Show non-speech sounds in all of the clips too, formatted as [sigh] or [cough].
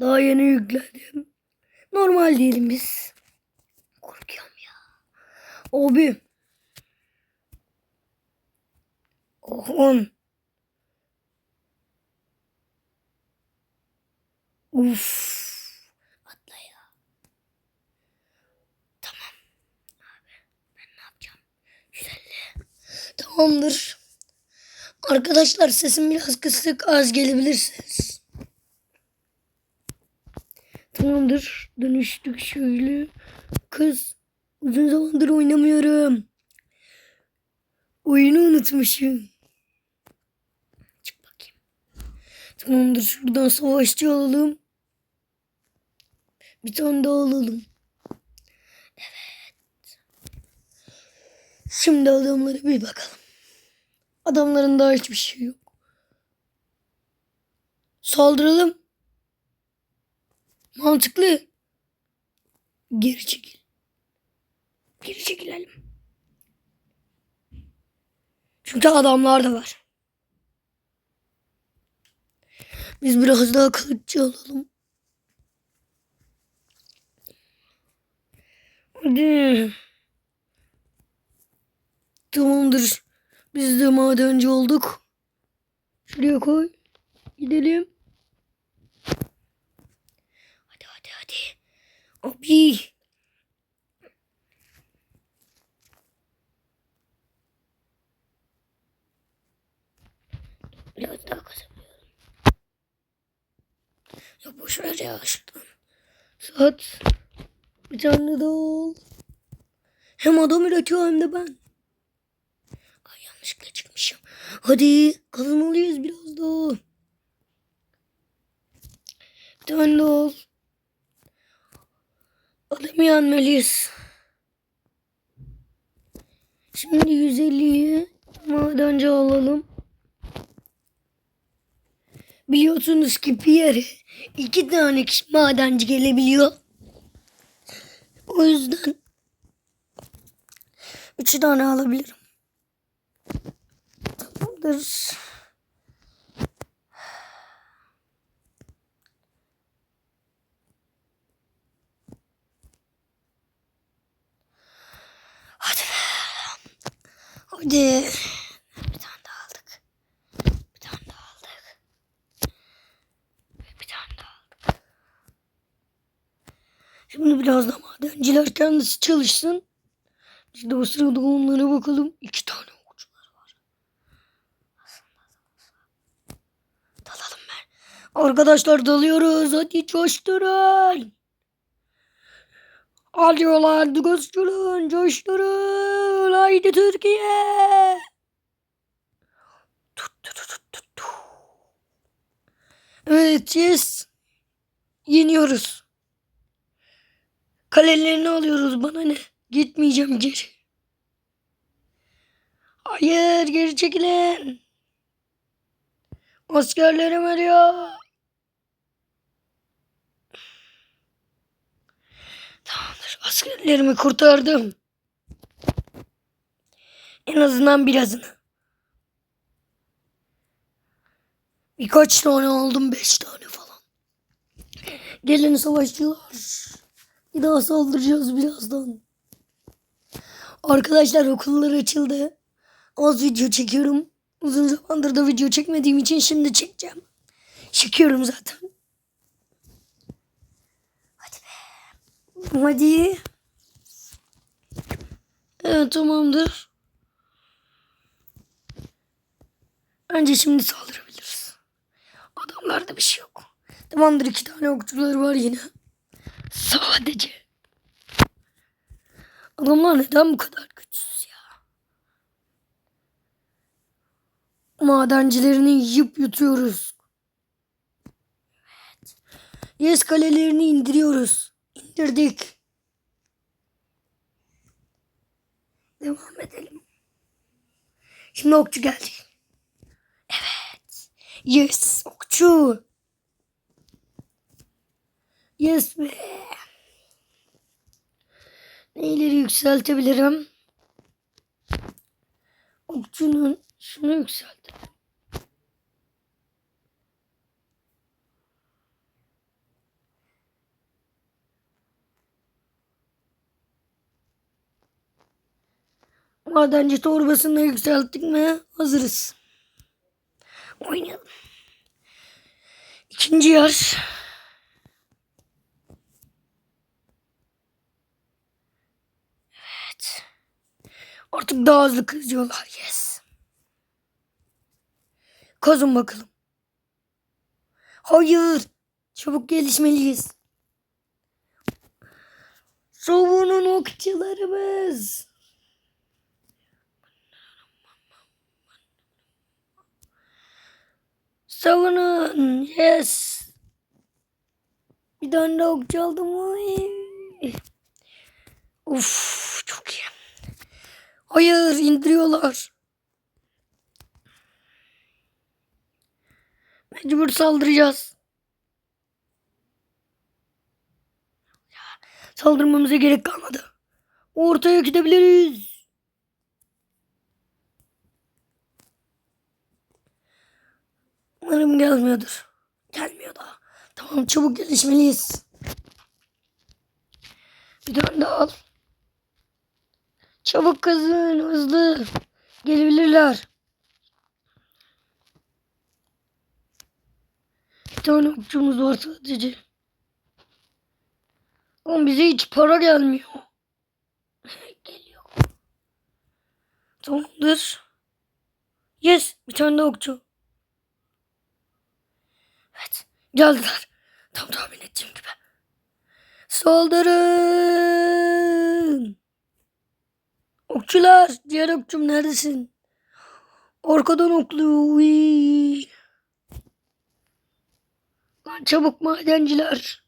Daha yeni yükledim. Normal diyelim biz. Korkuyorum ya. Abi. On. Uf. Atla ya. Tamam. Abi ben ne yapacağım? 150. Tamamdır. Arkadaşlar sesim biraz kısık az gelebilirsiniz. Tamamdır. Dönüştük şöyle. Kız uzun zamandır oynamıyorum. Oyunu unutmuşum. Çık bakayım. Tamamdır şuradan savaşçı alalım. Bir tane daha alalım. Evet. Şimdi adamlara bir bakalım. Adamların daha hiçbir şey yok. Saldıralım. Mantıklı. Geri çekil. Geri çekilelim. Çünkü adamlar da var. Biz biraz daha kılıççı alalım. Hadi. Tamamdır. Biz de madenci olduk. Şuraya koy. Gidelim. Hadi hadi hadi. Abi. Biraz daha kazanıyorum. Ya boş ver ya şuradan. Saat. Bir tane daha ol. Hem adam üretiyor hem de ben. Ay yanlışlıkla çıkmışım. Hadi kazanmalıyız biraz daha. Bir tane daha ol. Adamı yenmeliyiz. Şimdi 150'yi madenci alalım. Biliyorsunuz ki bir yere iki tane kişi madenci gelebiliyor. O yüzden üç tane alabilirim. Tamamdır. Hadi. be. Hadi. Bir tane daha aldık. Bir tane daha aldık. Bir tane daha aldık. Şimdi biraz da madenciler kendisi çalışsın. De o sırada onlara bakalım. İki tane okçular var. Dalalım ben. Arkadaşlar dalıyoruz. Hadi coşturun. Hadi ulan coşturun. Haydi Türkiye. Evet yes. Yeniyoruz. Kalelerini alıyoruz bana ne? Gitmeyeceğim geri. Hayır geri çekilin. Askerlerim ölüyor. Tamamdır askerlerimi kurtardım. En azından birazını. Birkaç tane aldım beş tane falan. Gelin savaşçılar. Bir daha saldıracağız birazdan. Arkadaşlar okullar açıldı. Az video çekiyorum. Uzun zamandır da video çekmediğim için şimdi çekeceğim. Çekiyorum zaten. Hadi be. Hadi. Evet tamamdır. Bence şimdi saldırabiliriz. Adamlarda bir şey yok. Tamamdır iki tane okçular var yine. Sadece. Adamlar neden bu kadar güçsüz ya? Madencilerini yiyip yutuyoruz. Evet. Yes kalelerini indiriyoruz. İndirdik. Devam edelim. Şimdi okçu geldi. Evet. Yes okçu. Yes be. Neyleri yükseltebilirim? Okçunun şunu yükseltelim. Madenci torbasını yükselttik mi hazırız. Oynayalım. İkinci yer. Evet. Artık daha hızlı kızıyorlar. Yes. Kazın bakalım. Hayır. Çabuk gelişmeliyiz. Savunun okçularımız. Savunun. Yes. Bir tane daha okçu aldım. Uf çok iyi. Hayır indiriyorlar. Mecbur saldıracağız. Saldırmamıza gerek kalmadı. Ortaya gidebiliriz. Umarım gelmiyordur. Gelmiyor daha. Tamam çabuk gelişmeliyiz. Bir tane daha al. Çabuk kazın hızlı. Gelebilirler. Bir tane okçumuz var sadece. Ama bize hiç para gelmiyor. [laughs] Geliyor. Tamamdır. Yes. Bir tane daha okçu. Evet. Geldiler. Tam tahmin ettiğim gibi. Saldırın. Okçular. Diğer okçum neredesin? Arkadan. Uy. Lan çabuk madenciler.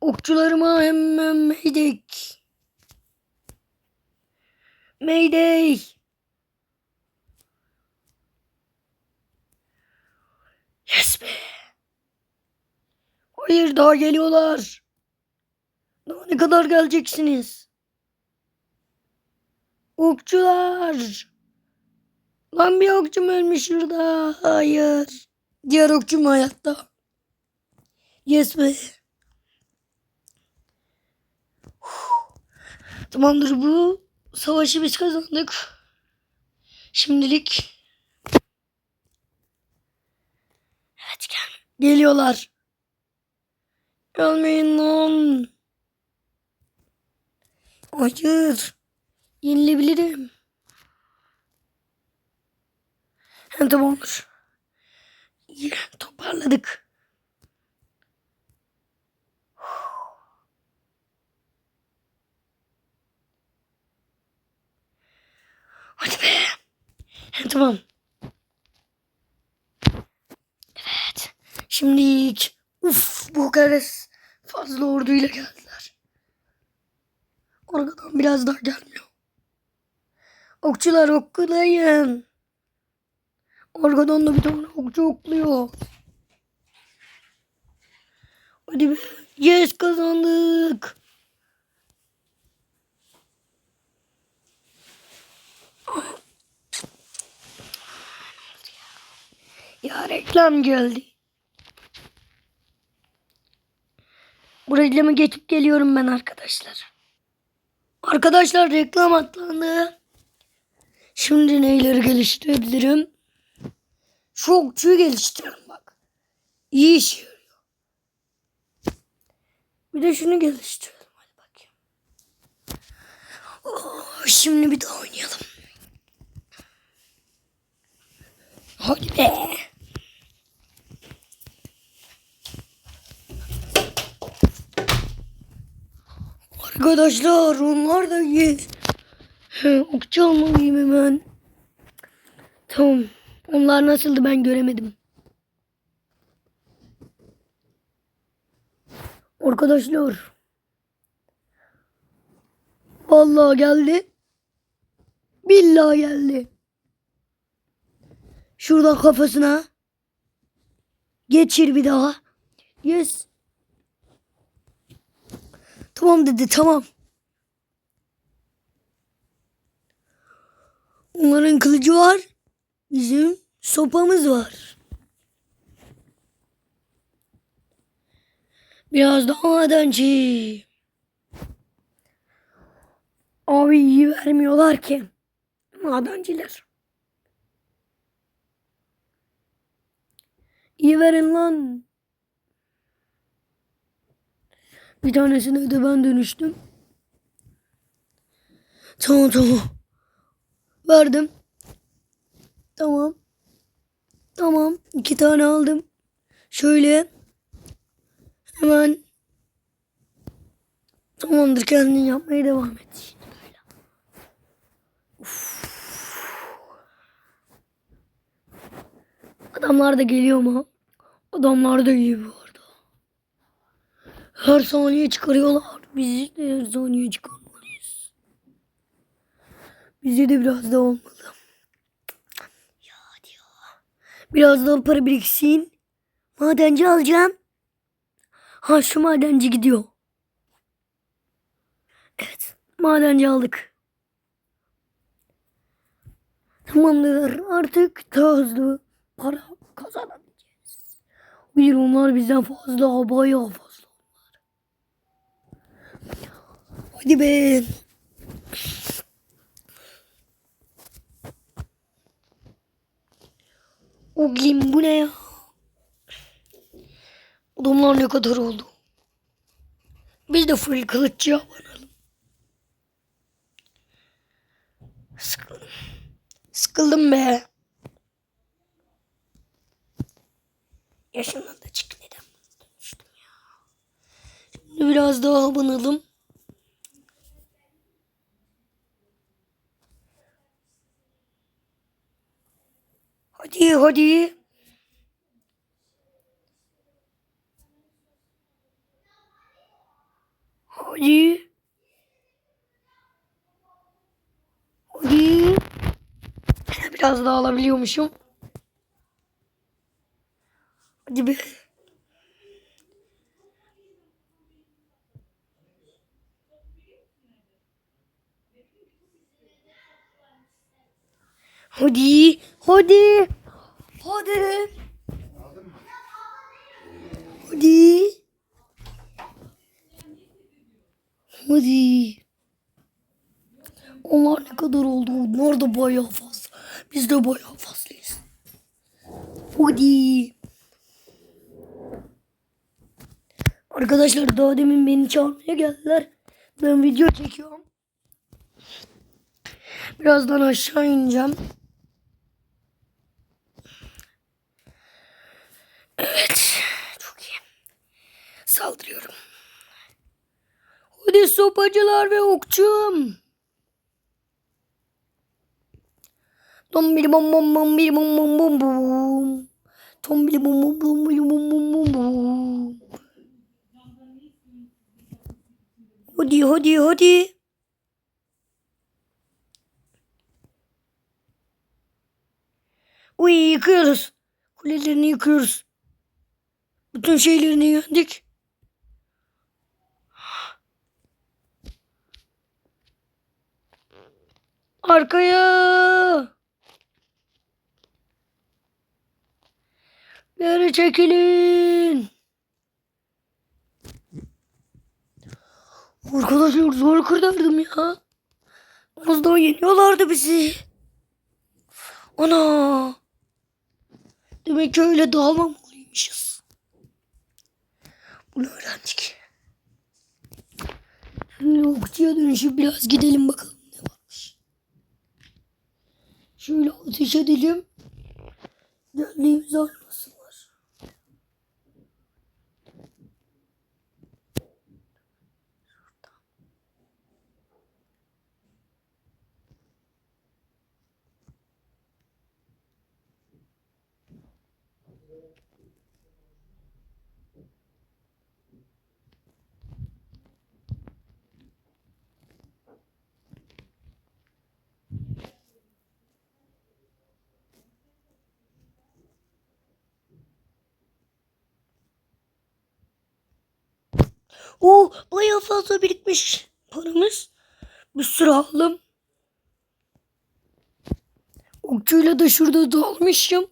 Okçularıma hemen mayday. Mayday. Yes be. Hayır daha geliyorlar. Daha ne kadar geleceksiniz? Okçular. Lan bir okçum ölmüş şurada. Hayır. Diğer okçum hayatta. Yes be. Tamamdır bu savaşı biz kazandık. Şimdilik Evet gel. Geliyorlar. Gelmeyin lan. Hayır. Yenilebilirim. Ha, tamamdır. İyi, toparladık. Hadi be. Ha, tamam. Evet. Şimdi uf bu kadar fazla orduyla geldiler. Arkadan biraz daha gelmiyor. Okçular oklayın. Arkadan da bir tane okçu okluyor. Hadi be. Yes kazandık. Ya reklam geldi. Bu reklamı geçip geliyorum ben arkadaşlar. Arkadaşlar reklam atlandı. Şimdi neyleri geliştirebilirim? Şu okçuyu geliştiriyorum bak. İyi iş yarıyor. Bir de şunu geliştirelim. Hadi bakayım. Oh, şimdi bir daha oynayalım. Hadi be. Arkadaşlar onlar da. He, Okçu almalıyım hemen. Tamam. Onlar nasıldı ben göremedim. Arkadaşlar. Vallahi geldi. Billahi geldi. Şuradan kafasına. Geçir bir daha. Yes. Tamam dedi tamam. Onların kılıcı var. Bizim sopamız var. Biraz daha madenci. Abi iyi vermiyorlar ki. Madenciler. İyi verin lan. Bir tanesine de ben dönüştüm. Tamam tamam. Verdim. Tamam. Tamam. iki tane aldım. Şöyle. Hemen. Tamamdır kendin yapmaya devam et. Böyle. Adamlar da geliyor mu? Adamlar da iyi bu. Her saniye çıkarıyorlar. Biz de her saniye çıkarmalıyız. Bize de biraz daha olmalı. Ya hadi ya. Biraz daha para biriksin. Madenci alacağım. Ha şu madenci gidiyor. Evet. Madenci aldık. Tamamdır. Artık daha hızlı para kazanabileceğiz. Bir onlar bizden fazla. Bayağı fazla onlar. Hadi be. O glim bu ne ya? Adamlar ne kadar oldu? Biz de full kılıççı abanalım. Sıkıldım. Sıkıldım be. Yaşından da çık neden ya. Şimdi biraz daha abanalım. Hadi hadi. Hadi. Hadi. Biraz daha alabiliyormuşum. Hadi be. Hadi. Hadi. Hadi. Hadi. Hadi. Onlar ne kadar oldu? Onlar da bayağı fazla. Biz de bayağı fazlayız. Hadi. Arkadaşlar daha demin beni çağırmaya geldiler. Ben video çekiyorum. Birazdan aşağı ineceğim. Evet. Çok iyi. Saldırıyorum. Hadi sopacılar ve okçum. Tombili bom bom bom bili bom bom bom bom. Tombili bom bom bom bili bom bom bom bom. Hadi hadi hadi. Uy yıkıyoruz. Kulelerini yıkıyoruz. Bütün şeylerini yendik. Arkaya. Geri çekilin. Arkadaşlar zor kurtardım ya. Az daha yeniyorlardı bizi. Ana. Demek ki öyle dağılmamalıymışız. Bunu öğrendik. Şimdi okçuya dönüşüp biraz gidelim bakalım ne varmış. Şöyle ateş edelim. Geldiğimizi anlasınlar. Oo bayağı fazla birikmiş paramız. Bir sürü aldım. Okçuyla da şurada dalmışım.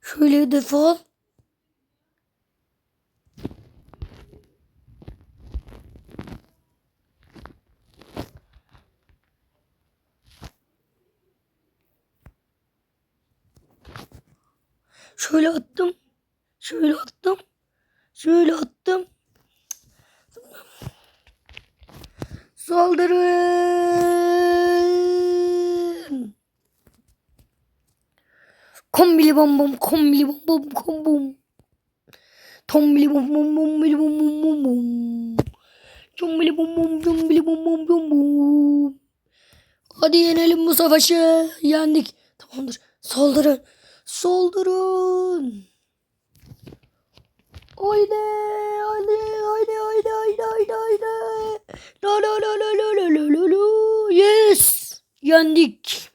Şöyle hedef al. Şöyle attım. Şöyle attım. Şöyle attım. Saldırın. Kombili bom bom kombili bom bom kom bom. Tombili bom bom bom bili bom bom bom bom. Çombili bom bom çombili bom bom bom bom. Hadi yenelim bu savaşı. Yendik. Tamamdır. Saldırın. Saldırın. Haydi. Haydi. Haydi. Haydi. Haydi. Haydi. Haydi. La la la la la la la la la. Yes. Yendik.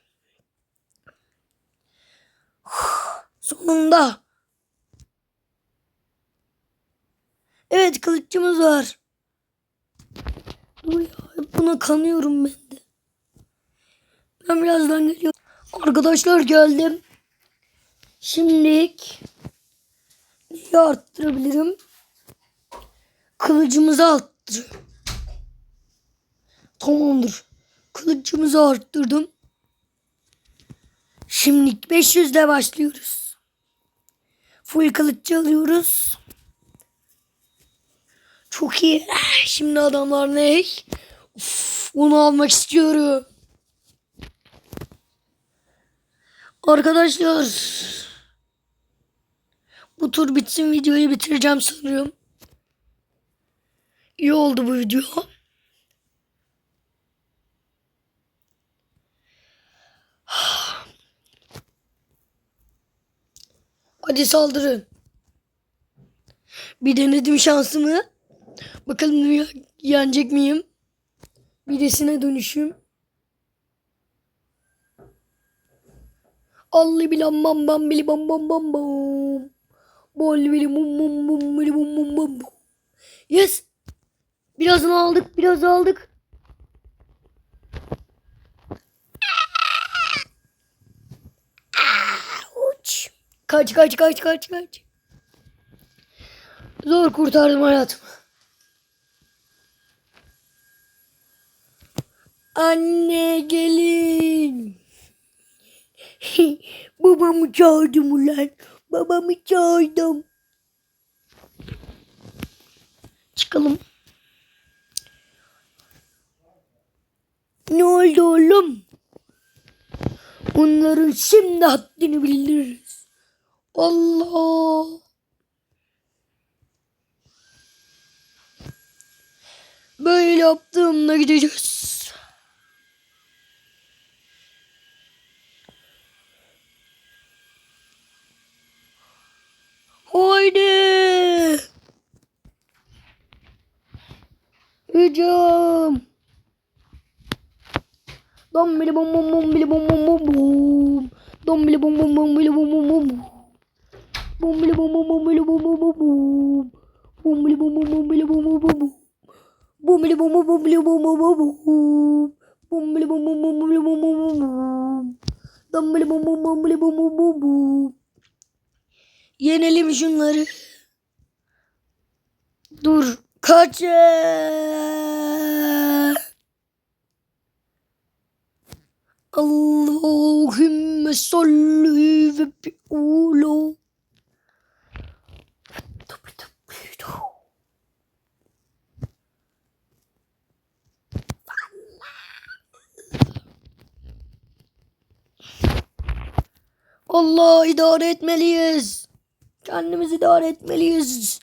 Sonunda. Evet kılıççımız var. Dur ya buna kanıyorum ben de. Ben birazdan geliyorum. Arkadaşlar geldim. Şimdilik neyi arttırabilirim? Kılıcımızı arttır. Tamamdır. Kılıcımızı arttırdım. Şimdilik 500'de başlıyoruz. Full kılıççı alıyoruz. Çok iyi. Şimdi adamlar ne? Onu almak istiyorum. Arkadaşlar. Bu tur bitsin videoyu bitireceğim sanırım. İyi oldu bu video. Hadi saldırın. Bir denedim şansımı. Bakalım yenecek miyim? Birisine dönüşüm. Allı bilam bam bam bili bam bam bam bam. Yes. Birazını aldık, biraz aldık. Uç. Kaç kaç kaç kaç kaç. Zor kurtardım hayatımı. Anne gelin. [laughs] Babamı çağırdım ulan. Babamı çağırdım. Çıkalım. Ne oldu oğlum? Onların şimdi haddini bildiririz. Allah. Böyle yaptığımda gideceğiz. Haydi. Hücum. Dom bili bom bom bom bili bom bom bom bom. Dom bili bom bom bom bili bom bom bom bom. Bom bili bom bom bom bili bom bom bom bom. Bom bili bom bom bom bili bom bom bom bom. Bom bili bom bom bili bom bom bom bom. Bom bili bom bom bom bili bom bom bom bom. Dom bili bom bom bom bili bom bom bom bom. Yenelim şunları. Dur. Kaçın. Allahümme salli ve bi'ulu. Allah idare etmeliyiz. Kendimizi idare etmeliyiz.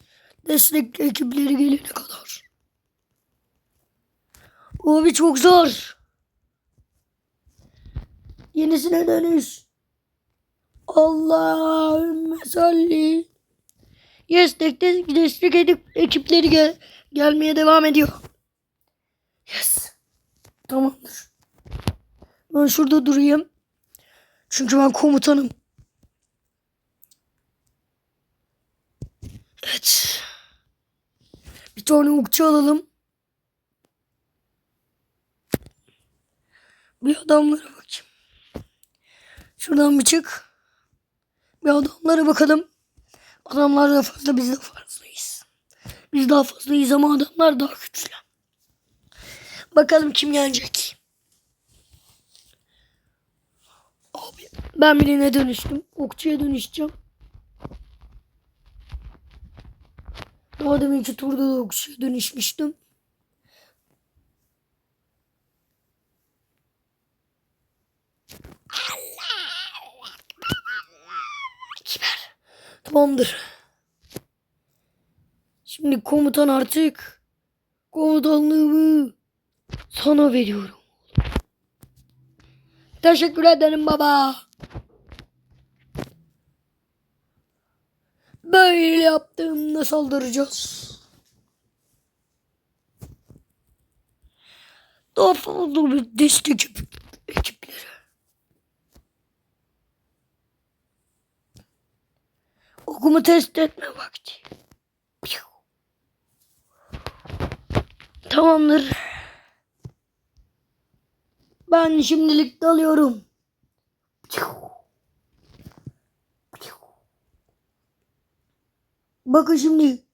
Destek ekipleri gelene kadar. Abi çok zor. Yenisine dönüş. Allahümme salli. Yes, destek, destek edip ekipleri gel gelmeye devam ediyor. Yes. Tamamdır. Ben şurada durayım. Çünkü ben komutanım. Evet. Bir tane okçu alalım. Bir adamlara bakayım. Şuradan bir çık. Bir adamlara bakalım. Adamlar da fazla biz de fazlayız. Biz daha fazlayız ama adamlar daha güçlü. Bakalım kim yenecek. Abi ben birine dönüştüm. Okçuya dönüşeceğim. Daha deminki turda da okşaya dönüşmüştüm. Tamamdır. Şimdi komutan artık komutanlığımı sana veriyorum. Teşekkür ederim baba. Böyle yaptığımda saldıracağız. Daha fazla bir destek ekip, ekipleri. Okumu test etme vakti. Tamamdır. Ben şimdilik dalıyorum. Bakın şimdi.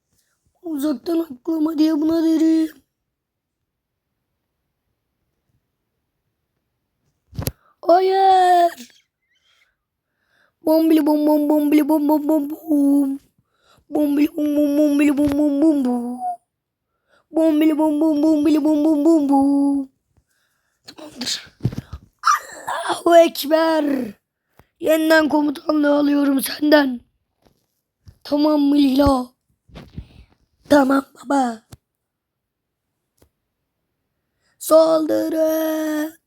Uzaktan aklama diye buna derim. Hayır. Bombili bom bom bombili bom bom bom bom. Bombili bom bom bombili bom bom bom bom. Bombili bom bom bombili bom bom bom bom. Tamamdır. Allahu Ekber. Yeniden komutanlığı alıyorum senden. Tamam mı Lilo? Tamam baba. Saldırı.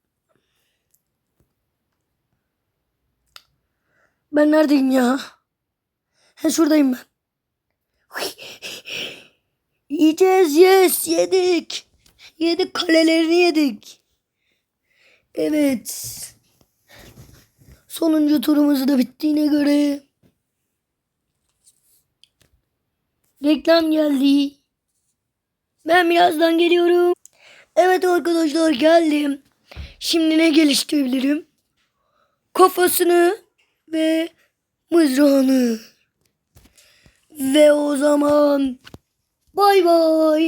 Ben neredeyim ya? He şuradayım ben. Yiyeceğiz yes yedik. Yedik kalelerini yedik. Evet. Sonuncu turumuz da bittiğine göre. Reklam geldi. Ben birazdan geliyorum. Evet arkadaşlar geldim. Şimdi ne geliştirebilirim? Kafasını ve mızrağını. Ve o zaman bay bay.